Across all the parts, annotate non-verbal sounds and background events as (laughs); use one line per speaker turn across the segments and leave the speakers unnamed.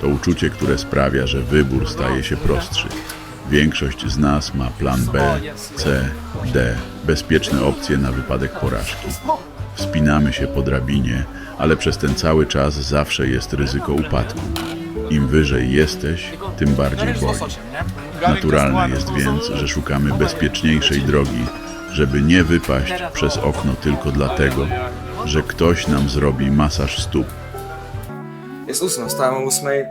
To uczucie, które sprawia, że wybór staje się prostszy. Większość z nas ma plan B, C, D, bezpieczne opcje na wypadek porażki. Wspinamy się po drabinie, ale przez ten cały czas zawsze jest ryzyko upadku. Im wyżej jesteś, tym bardziej boli. Naturalne jest więc, że szukamy bezpieczniejszej drogi, żeby nie wypaść przez okno tylko dlatego, że ktoś nam zrobi masaż stóp.
Jest ósma, stałem o ósmej.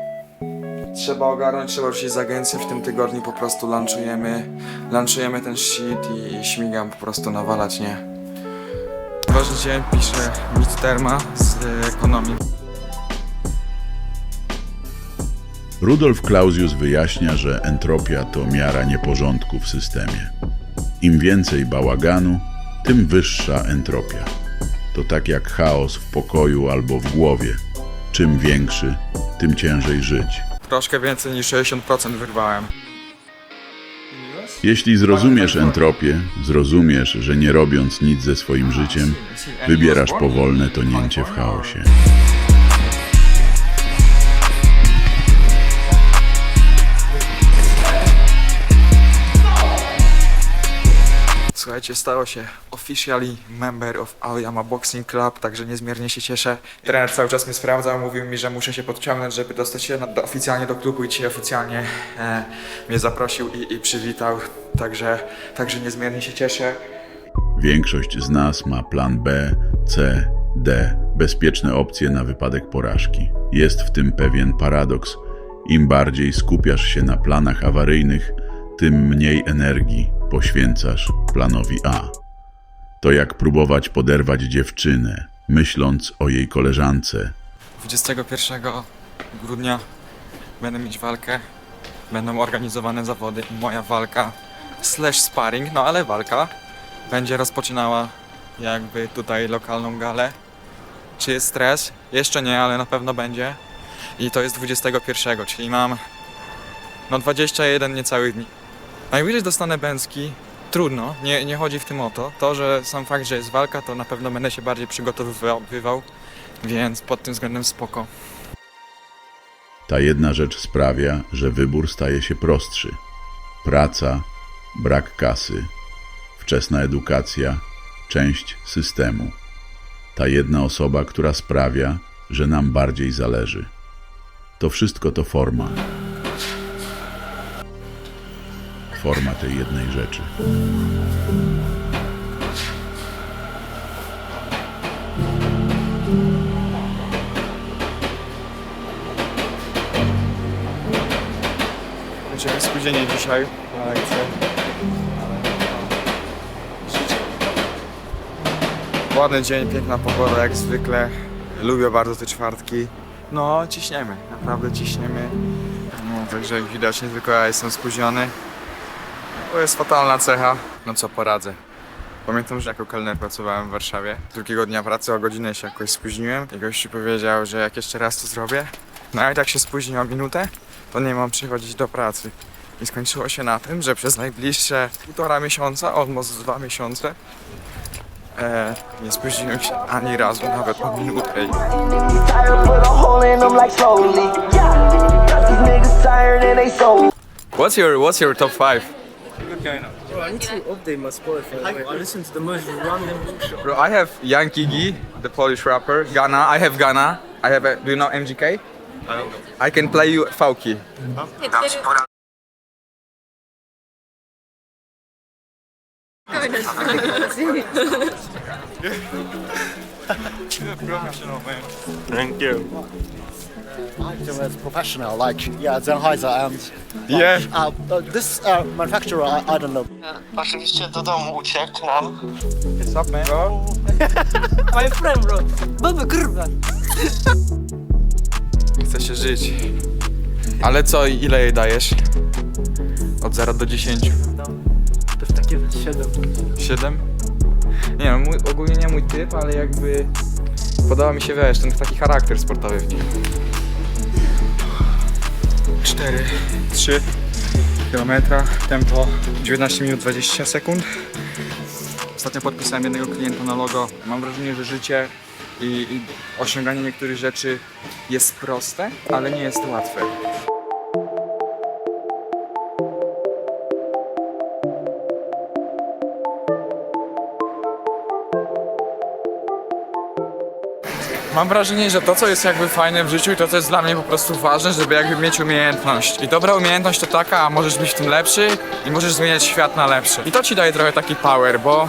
Trzeba ogarnąć, trzeba ruszyć z agencji. W tym tygodniu po prostu lunchujemy, lunchujemy ten shit i śmigam po prostu nawalać, nie? Dzień, piszę midterma z e, ekonomii.
Rudolf Clausius wyjaśnia, że entropia to miara nieporządku w systemie. Im więcej bałaganu, tym wyższa entropia. To tak jak chaos w pokoju albo w głowie. Czym większy, tym ciężej żyć.
Troszkę więcej niż 60% wyrwałem.
Jeśli zrozumiesz entropię, zrozumiesz, że nie robiąc nic ze swoim życiem, wybierasz powolne tonięcie w chaosie.
Słuchajcie, stało się officially member of Aoyama Boxing Club, także niezmiernie się cieszę. Trener cały czas mnie sprawdzał, mówił mi, że muszę się podciągnąć, żeby dostać się do, oficjalnie do klubu i dzisiaj oficjalnie e, mnie zaprosił i, i przywitał, także, także niezmiernie się cieszę.
Większość z nas ma plan B, C, D, bezpieczne opcje na wypadek porażki. Jest w tym pewien paradoks. Im bardziej skupiasz się na planach awaryjnych, tym mniej energii poświęcasz planowi A. To jak próbować poderwać dziewczynę, myśląc o jej koleżance.
21 grudnia będę mieć walkę, będą organizowane zawody moja walka slash sparring, no ale walka będzie rozpoczynała jakby tutaj lokalną galę. Czy jest stres? Jeszcze nie, ale na pewno będzie. I to jest 21, czyli mam no 21 niecałych dni. Najwyżej dostanę bęcki, trudno, nie, nie chodzi w tym o to. To, że sam fakt, że jest walka, to na pewno będę się bardziej przygotowywał, więc pod tym względem spoko.
Ta jedna rzecz sprawia, że wybór staje się prostszy. Praca, brak kasy, wczesna edukacja, część systemu. Ta jedna osoba, która sprawia, że nam bardziej zależy. To wszystko to forma. Forma tej jednej rzeczy.
Będziemy spóźnieni dzisiaj. Ładny dzień, piękna pogoda jak zwykle. Lubię bardzo te czwartki. No, ciśniemy, naprawdę ciśniemy. No, także jak widać, nie tylko ja jestem spóźniony. To jest fatalna cecha. No co poradzę. Pamiętam, że jako kelner pracowałem w Warszawie. Drugiego dnia pracy o godzinę się jakoś spóźniłem. I gościu powiedział, że jak jeszcze raz to zrobię, no i tak się spóźnił o minutę, to nie mam przychodzić do pracy. I skończyło się na tym, że przez najbliższe półtora miesiąca, almost dwa miesiące, e, nie spóźniłem się ani razu, nawet o minutę. What's your, what's your top five?
Bro, I need to update my Spotify. Like, I listen to the most random bullshit.
Bro, I have Young Gigi, the Polish rapper. Ghana, I have Ghana. I have a, do you know MGK? I don't know. I can play you Fauki. (laughs) (laughs) (laughs)
Thank you.
acting as professional, like yeah, Sennheiser and
Yeah.
uh, uh, this uh, manufacturer, I, I don't know.
Oczywiście do domu uciekł nam.
What's up, man? Bro? (laughs)
My friend, bro. Baba kurwa.
Chce się żyć. Ale co, ile jej dajesz? Od 0 do 10.
To jest takie 7.
7? Nie no, mój, ogólnie nie mój typ, ale jakby podoba mi się, wiesz, ten taki charakter sportowy w nim. 4, 3 kilometra, tempo 19 minut 20 sekund. Ostatnio podpisałem jednego klienta na logo. Mam wrażenie, że życie i, i osiąganie niektórych rzeczy jest proste, ale nie jest łatwe. Mam wrażenie, że to, co jest jakby fajne w życiu i to, co jest dla mnie po prostu ważne, żeby jakby mieć umiejętność. I dobra umiejętność to taka, a możesz być w tym lepszy i możesz zmieniać świat na lepszy. I to ci daje trochę taki power, bo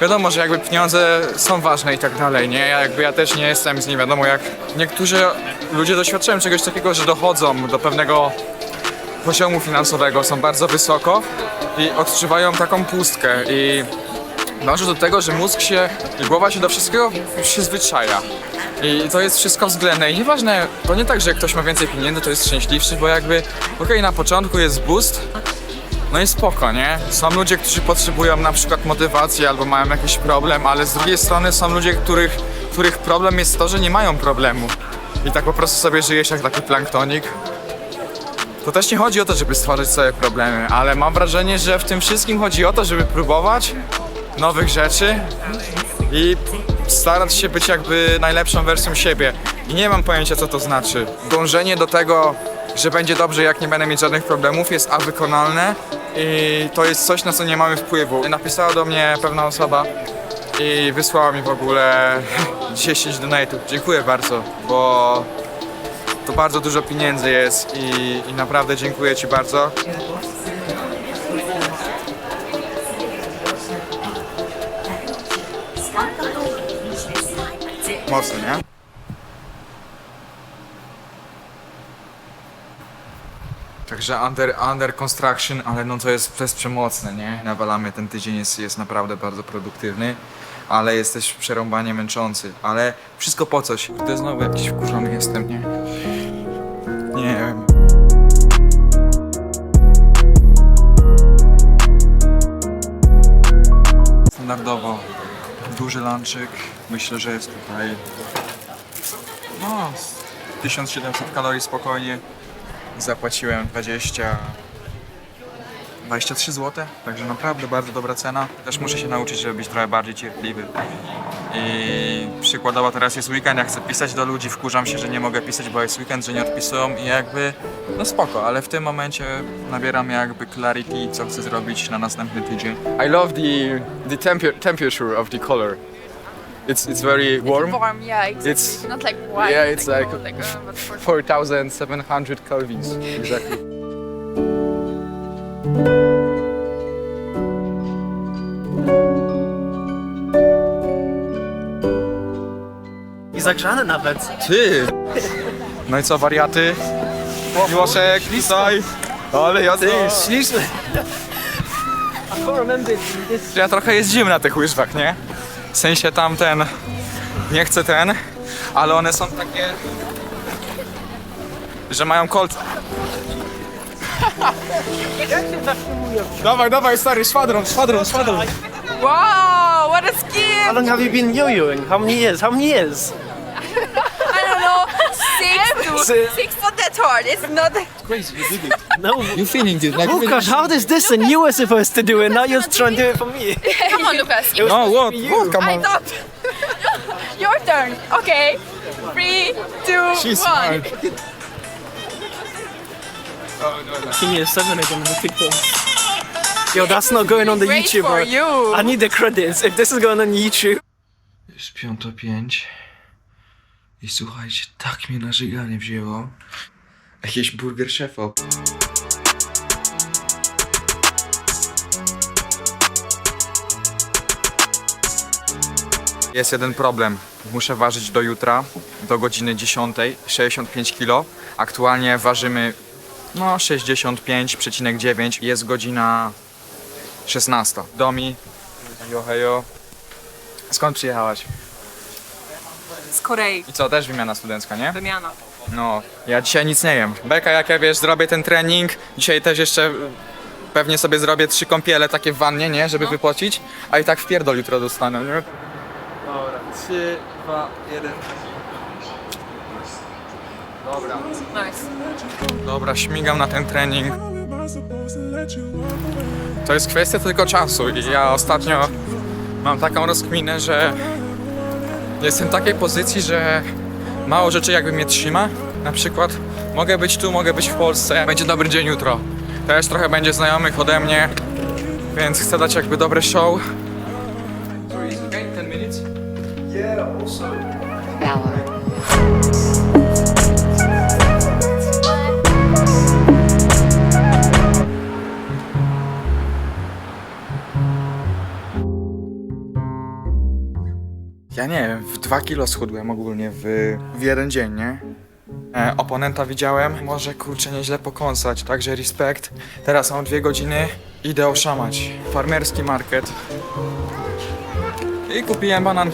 wiadomo, że jakby pieniądze są ważne i tak dalej, nie? Ja jakby ja też nie jestem z nie wiadomo jak niektórzy ludzie doświadczają czegoś takiego, że dochodzą do pewnego poziomu finansowego, są bardzo wysoko i odczuwają taką pustkę i dąży do tego, że mózg się i głowa się do wszystkiego przyzwyczaja. I to jest wszystko względne. I nieważne, to nie tak, że ktoś ma więcej pieniędzy, to jest szczęśliwszy, bo jakby, okej, na początku jest boost, no i spoko, nie? Są ludzie, którzy potrzebują na przykład motywacji albo mają jakiś problem, ale z drugiej strony są ludzie, których, których problem jest to, że nie mają problemu. I tak po prostu sobie żyjesz jak taki planktonik. To też nie chodzi o to, żeby stwarzać sobie problemy, ale mam wrażenie, że w tym wszystkim chodzi o to, żeby próbować nowych rzeczy i starać się być jakby najlepszą wersją siebie. I nie mam pojęcia, co to znaczy. Dążenie do tego, że będzie dobrze, jak nie będę mieć żadnych problemów, jest a wykonalne i to jest coś, na co nie mamy wpływu. Napisała do mnie pewna osoba i wysłała mi w ogóle (laughs) 10 donate'ów. Dziękuję bardzo, bo to bardzo dużo pieniędzy jest i, i naprawdę dziękuję Ci bardzo. Mocno, nie? Także under, under construction, ale no to jest, to jest przemocne, nie? Nawalamy, ten tydzień jest, jest naprawdę bardzo produktywny, ale jest też przerąbanie męczący, ale wszystko po coś. Kurde, znowu jakiś wkurzony jestem? Nie duży lunchik. Myślę, że jest tutaj no, z 1700 kalorii spokojnie. Zapłaciłem 20 23 zł, także naprawdę bardzo dobra cena. Też muszę się nauczyć, żeby być trochę bardziej cierpliwy. I przykładowo teraz jest weekend, ja chcę pisać do ludzi, wkurzam się, że nie mogę pisać, bo jest weekend, że nie odpisują i jakby, no spoko, ale w tym momencie nabieram jakby clarity, co chcę zrobić na następny tydzień. I love the, the temper temperature of the color. It's, it's very warm.
warm, yeah, exactly.
It's-
not like white.
yeah, it's like-
like uh, (laughs) for
4700 kelvins, exactly.
I zagrzane nawet.
Ty! No i co, wariaty? Miłoszek, Lisaj! Ale ja
Ty, this.
Ja trochę jeździłem na tych łyżwach, nie? W sensie tamten, nie chcę ten, ale one są takie, że mają kolce. dawaj, dawaj stary, szwadron, szwadron, szwadron.
Wow, what a skill!
How long have you been yo-yoing? How many years? How many years?
I don't know, six to six for that hard. It's not. Crazy, you did it. (laughs)
No.
You feeling this? Like
Lukas, how does this and you were supposed to do it? Now you're trying to do it for me. (laughs)
Come on, Lucas. You,
No, what? What? Come
I
on.
thought. (laughs) Your turn. Okay. Three, two,
She's
one.
smart.
Give me a seven again on the TikTok. Yo, that's not going on the
Great
YouTube,
for
bro.
you.
I need the credits. If this is going on YouTube.
Jest piąta pięć. I słuchajcie, tak mnie na żyganie wzięło. Jakiś burger szefa. Jest jeden problem. Muszę ważyć do jutra, do godziny 10, 65 kg. Aktualnie ważymy no 65,9. Jest godzina 16. Domi. Hejo, hejo. Skąd przyjechałaś?
Z Korei.
I co, też wymiana studencka, nie?
Wymiana.
No, ja dzisiaj nic nie jem. Beka, jak ja wiesz, zrobię ten trening, dzisiaj też jeszcze pewnie sobie zrobię trzy kąpiele takie w wannie, nie? Żeby wypocić, a i tak w pierdol jutro dostanę, nie? Dobra, trzy, dwa, jeden. Dobra.
Nice.
Dobra, śmigam na ten trening. To jest kwestia tylko czasu i ja ostatnio mam taką rozkminę, że jestem w takiej pozycji, że mało rzeczy jakby mnie trzyma. Na przykład mogę być tu, mogę być w Polsce, będzie dobry dzień jutro. Też trochę będzie znajomych ode mnie, więc chcę dać jakby dobre show. Ja nie wiem, w 2 kilo schudłem ogólnie w, w jeden dzień, nie? E, oponenta widziałem, może kurczę nieźle pokąsać, także respekt. Teraz mam dwie godziny, idę oszamać. Farmerski market. I kupiłem banan.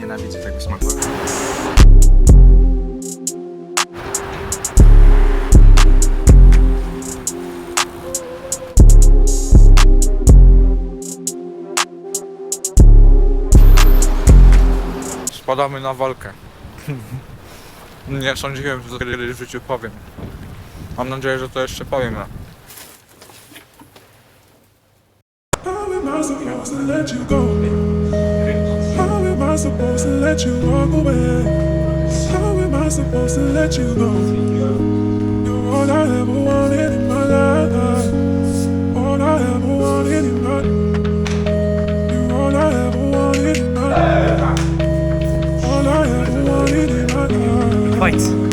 Nienawidzę tego smaku. Spadamy na walkę. Nie sądziłem, że to kiedyś w życiu powiem. Mam nadzieję, że to jeszcze powiem.
Supposed to let you go? You're all I ever wanted in my life.
Fight.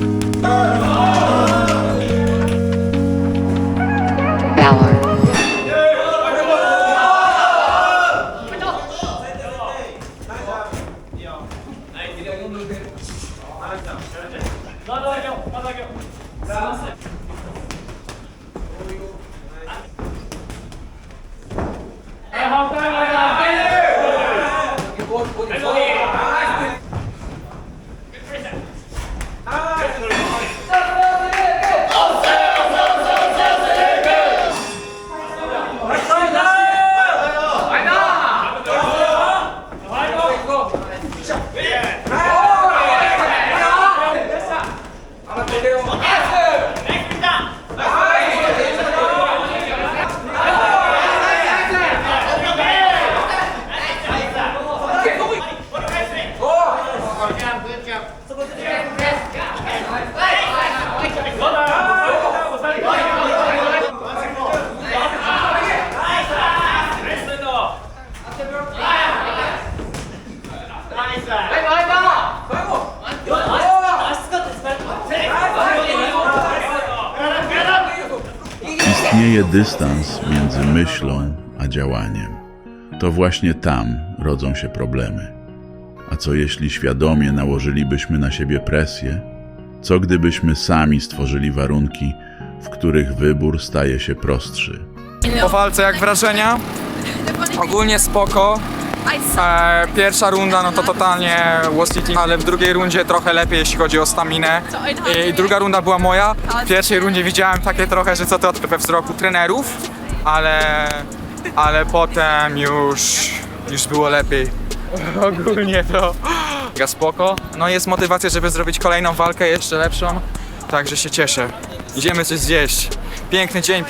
Istnieje dystans między myślą a działaniem. To właśnie tam rodzą się problemy. A co jeśli świadomie nałożylibyśmy na siebie presję? Co gdybyśmy sami stworzyli warunki, w których wybór staje się prostszy?
Po walce jak wrażenia? Ogólnie spoko. E, pierwsza runda no to totalnie was eating, ale w drugiej rundzie trochę lepiej jeśli chodzi o staminę. I druga runda była moja. W pierwszej rundzie widziałem takie trochę, że co to we wzroku trenerów, ale, ale potem już, już było lepiej. (laughs) Ogólnie to mega spoko. No jest motywacja, żeby zrobić kolejną walkę jeszcze lepszą, także się cieszę. Idziemy coś zjeść. Piękny dzień.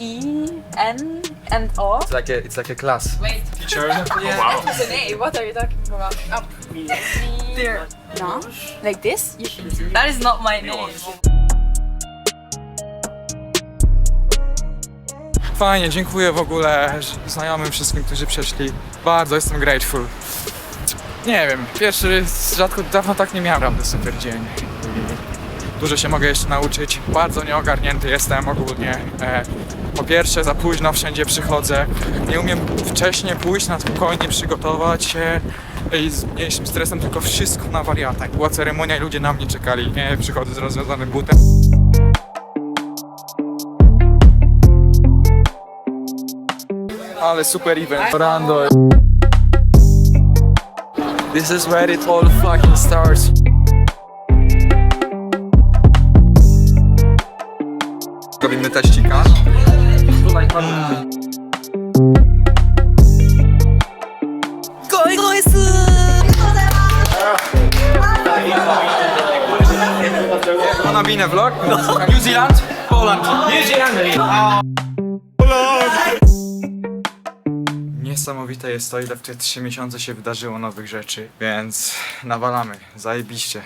E, N, and O.
It's like a, it's like a class.
Wait.
Teacher. (laughs)
Yeah. What's the name? What are you talking about? Up. There. No? Like this? That is not my name.
Fajnie, dziękuję w ogóle znajomym wszystkim, którzy przyszli. Bardzo jestem grateful. Nie wiem, pierwszy, rzadko, dawno tak nie miałem naprawdę super dzień. Dużo się mogę jeszcze nauczyć. Bardzo nieogarnięty jestem ogólnie. E, po pierwsze, za późno wszędzie przychodzę. Nie umiem wcześniej pójść na spokojnie, przygotować się i z mniejszym stresem, tylko wszystko na wariatach. Była ceremonia i ludzie na mnie czekali. Nie przychodzę z rozwiązanym butem. ale super event. Rando. This is where it all fucking starts. Robimy teścika. Tutaj mamy... Goj, goj, Ona winę vlog? New Zealand? Poland.
New Zealand.
Niesamowite jest to, ile w te 3 miesiące się wydarzyło nowych rzeczy, więc nawalamy, zajebiście.